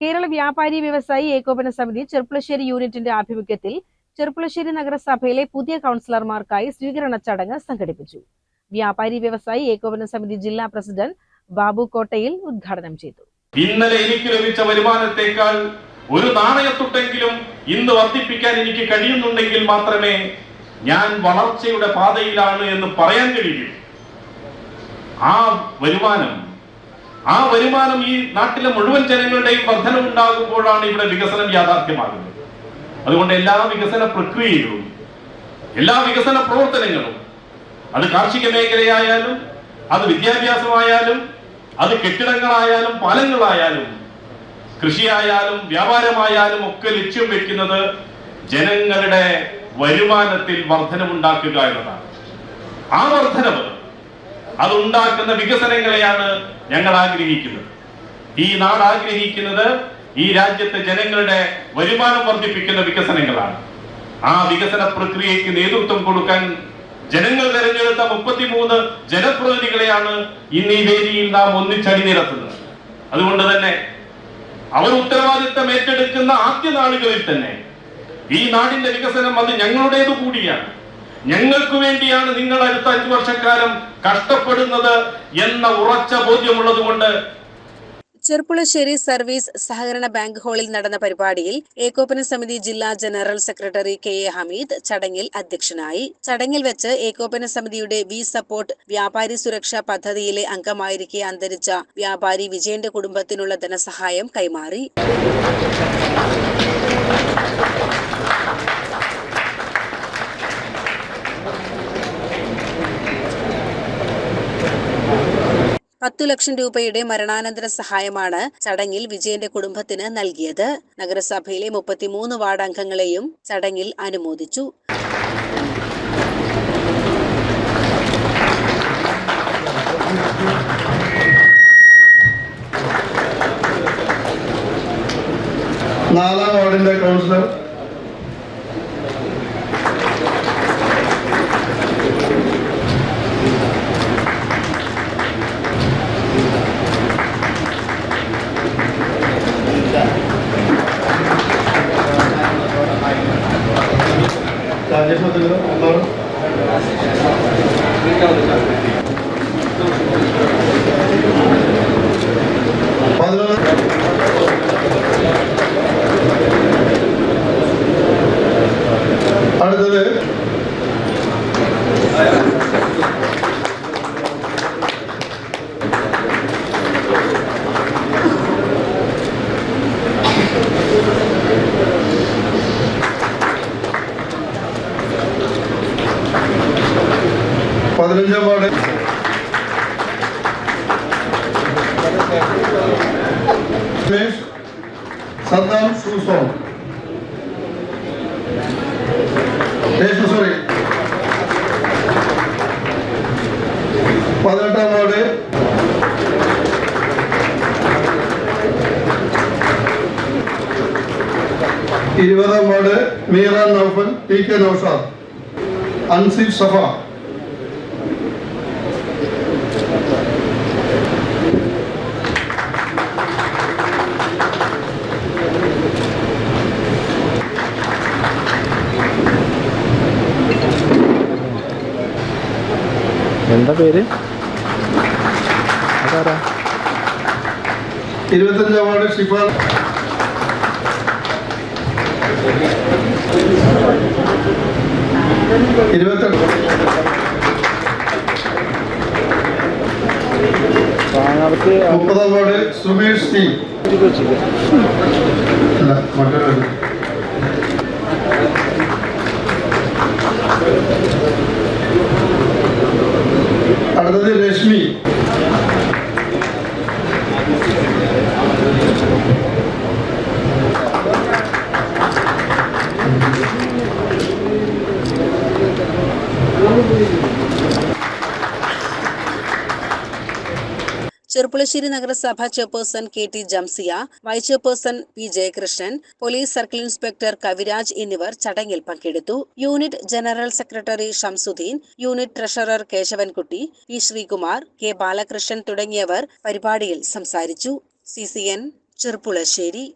കേരള വ്യാപാരി വ്യവസായി ഏകോപന സമിതി ചെർപ്പുളശ്ശേരി യൂണിറ്റിന്റെ ആഭിമുഖ്യത്തിൽ ചെർപ്പുളശ്ശേരി നഗരസഭയിലെ പുതിയ കൗൺസിലർമാർക്കായി സ്വീകരണ ചടങ്ങ് സംഘടിപ്പിച്ചു. വ്യാപാരി വ്യവസായി ഏകോപന സമിതി ജില്ലാ പ്രസിഡന്റ് ബാബു കോട്ടയിൽ ഉദ്ഘാടനം ചെയ്തു. ഇന്നലെ എനിക്ക് ലഭിച്ച വരുമാനത്തെക്കാൾ ഒരു നാണയത്തുട്ടെങ്കിലും ഇന്ന് വർദ്ധിപ്പിക്കാൻ എനിക്ക് കഴിയുന്നുണ്ടെങ്കിൽ മാത്രമേ ഞാൻ വളർച്ചയുടെ പാതയിലാണ് എന്ന് പറയാൻ കഴിയൂ. ആ വരുമാനം ആ വരുമാനം ഈ നാട്ടിലെ മുഴുവൻ ജനങ്ങളുടെയും വർധനം ഉണ്ടാകുമ്പോഴാണ് ഇവിടെ വികസനം യാഥാർത്ഥ്യമാകുന്നത്. അതുകൊണ്ട് എല്ലാ വികസന പ്രക്രിയകളും എല്ലാ വികസന പ്രവർത്തനങ്ങളും അത് കാർഷിക മേഖലയായാലും അത് വിദ്യാഭ്യാസമായാലും അത് കെട്ടിടങ്ങളായാലും പാലങ്ങളായാലും കൃഷിയായാലും വ്യാപാരമായാലും ഒക്കെ ലക്ഷ്യം വെക്കുന്നത് ജനങ്ങളുടെ വരുമാനത്തിൽ വർധനമുണ്ടാക്കുക എന്നതാണ്. ആ വർധനവ് അതുണ്ടാക്കുന്ന വികസനങ്ങളെയാണ് ഞങ്ങൾ ആഗ്രഹിക്കുന്നത്. ഈ നാട് ആഗ്രഹിക്കുന്നത് ഈ രാജ്യത്തെ ജനങ്ങളുടെ വരുമാനം വർദ്ധിപ്പിക്കുന്ന വികസനങ്ങളാണ്. ആ വികസന പ്രക്രിയയ്ക്ക് നേതൃത്വം കൊടുക്കാൻ ജനങ്ങൾ തെരഞ്ഞെടുത്ത മുപ്പത്തിമൂന്ന് ജനപ്രതിനിധികളെയാണ് ഇന്ന് ഈ വേദിയിൽ നാം ഒന്നിച്ചണിനിരത്തുന്നത് അതുകൊണ്ട് തന്നെ അവർ ഉത്തരവാദിത്തം ഏറ്റെടുക്കുന്ന ആദ്യ നാളുകളിൽ തന്നെ ഈ നാടിന്റെ വികസനം അത് ഞങ്ങളുടേതു കൂടിയാണ് ഞങ്ങൾക്ക് വേണ്ടിയാണ് നിങ്ങൾ അടുത്ത അഞ്ചു വർഷക്കാലം കഷ്ടപ്പെടുന്നത് എന്ന ഉറച്ച ബോധ്യമുള്ളത് കൊണ്ട് ചെർപ്പുളശ്ശേരി സർവീസ് സഹകരണ ബാങ്ക് ഹാളിൽ നടന്ന പരിപാടിയിൽ ഏകോപന സമിതി ജില്ലാ general secretary K A Hameed ചടങ്ങിൽ അധ്യക്ഷനായി. ചടങ്ങിൽ വെച്ച് ഏകോപന സമിതിയുടെ വി സപ്പോർട്ട് വ്യാപാരി സുരക്ഷാ പദ്ധതിയിലെ അംഗമായിരിക്കെ അന്തരിച്ച വ്യാപാരി വിജയന്റെ കുടുംബത്തിനുള്ള ധനസഹായം കൈമാറി. പത്തു ലക്ഷം രൂപയുടെ മരണാനന്തര സഹായമാണ് ചടങ്ങിൽ വിജയന്റെ കുടുംബത്തിന് നൽകിയത്. നഗരസഭയിലെ മുപ്പത്തിമൂന്ന് വാർഡ് അംഗങ്ങളെയും ചടങ്ങിൽ അനുമോദിച്ചു. നാലാം വാർഡിന്റെ കൗൺസിലർ oluyor. പതിനഞ്ചാം വാർഡ്. സദ്ദാം സൂസോ സോറി പതിനെട്ടാം വാർഡ്. ഇരുപതാം ward Meera Noufal T K Noushad. Ansif Safa. എന്താ പേര്? അതാരാ? ഇരുപത്തഞ്ചാം വാർഡ് ഇരുപത്തെട്ട്. സ്ഥാനാർത്ഥി മുപ്പതാം വാർഡ് സുമേഷ് സിംഗ് മറ്റൊരു അടുത്തത് രശ്മി ചെറുപ്പുളശ്ശേരി നഗരസഭ chairperson K T Jamsiya vice chairperson P Jayakrishnan police circle inspector Kaviraj എന്നിവർ ചടങ്ങിൽ പങ്കെടുത്തു. Unit general secretary Shamsuddin unit treasurer Keshavankutty P Sreekumar K Balakrishnan തുടങ്ങിയവർ പരിപാടിയിൽ സംസാരിച്ചു. C C N Cherpulassery.